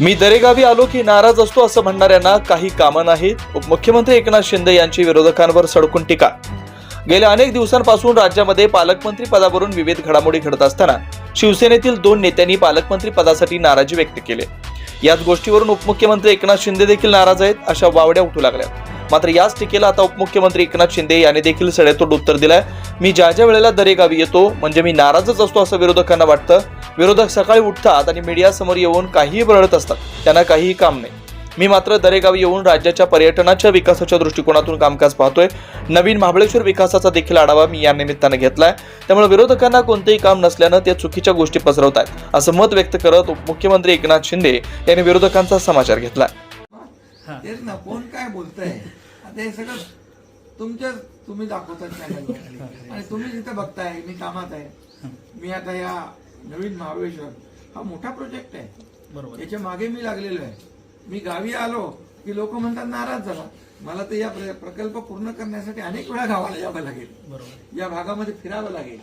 मी दरेगावी आलो की नाराज असतो असं म्हणणाऱ्यांना काही कामं नाहीत. उपमुख्यमंत्री एकनाथ शिंदे यांची विरोधकांवर सडकून टीका. गेल्या अनेक दिवसांपासून राज्यामध्ये पालकमंत्री पदावरून विविध घडामोडी घडत असताना शिवसेनेतील दोन नेत्यांनी पालकमंत्री पदासाठी नाराजी व्यक्त केली. याच गोष्टीवरून उपमुख्यमंत्री एकनाथ शिंदे देखील नाराज आहेत अशा वावड्या उठू लागल्या. मात्र याच टीकेला आता उपमुख्यमंत्री एकनाथ शिंदे यांनी देखील सडेतोड उत्तर दिलंय. मी ज्या ज्या वेळेला दरेगावी येतो म्हणजे मी नाराजच असतो असं विरोधकांना वाटतं विरोधक सकाळी उठतात आणि मीडियासमोर येऊन काहीही बरळत असतात. त्यांना काहीही काम नाही. मी मात्र दरेगावी येऊन राज्याच्या पर्यटनाच्या विकासाच्या दृष्टिकोनातून कामकाज पाहतोय. नवीन महाबळेश्वर विकासाचा देखील आढावा मी या निमित्तानं घेतलाय. त्यामुळे विरोधकांना कोणतेही काम नसल्यानं ते चुकीच्या गोष्टी पसरवत आहेत असं मत व्यक्त करत उपमुख्यमंत्री एकनाथ शिंदे यांनी विरोधकांचा समाचार तेच ना कोण काय बोलतंय? आता हे सगळं तुमच्या तुम्ही दाखवतात चॅनलवर आणि तुम्ही जिथं बघताय मी कामात आहे. मी आता या नवीन महाबळेश्वर. हा मोठा प्रोजेक्ट आहे. बरोबर. याच्या मागे मी लागलेलो आहे. मी गावी आलो की लोक म्हणतात नाराज झाला. मला तर या प्र- प्रकल्प पूर्ण करण्यासाठी अनेक वेळा गावाला यावं लागेल. बरोबर. या भागामध्ये फिरावं लागेल.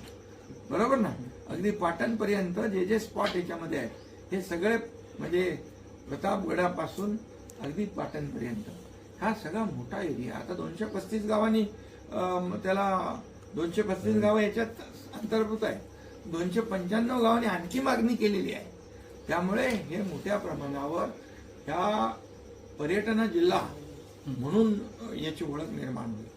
बरोबर ना? अगदी पाटणपर्यंत जे जे स्पॉट याच्यामध्ये आहेत हे सगळे म्हणजे प्रतापगडापासून अगदी पाटणपर्यंत. हा सगळा मोठा एरिया आता दोनशे पस्तीस गावांनी त्याला दोनशे पस्तीस गावं याच्यात अंतर्भूत आहे. दोनशे पंच्याण्णव गावांनी आणखी मागणी केलेली आहे. त्यामुळे हे मोठ्या प्रमाणावर ह्या पर्यटन जिल्हा म्हणून याची ओळख निर्माण होईल.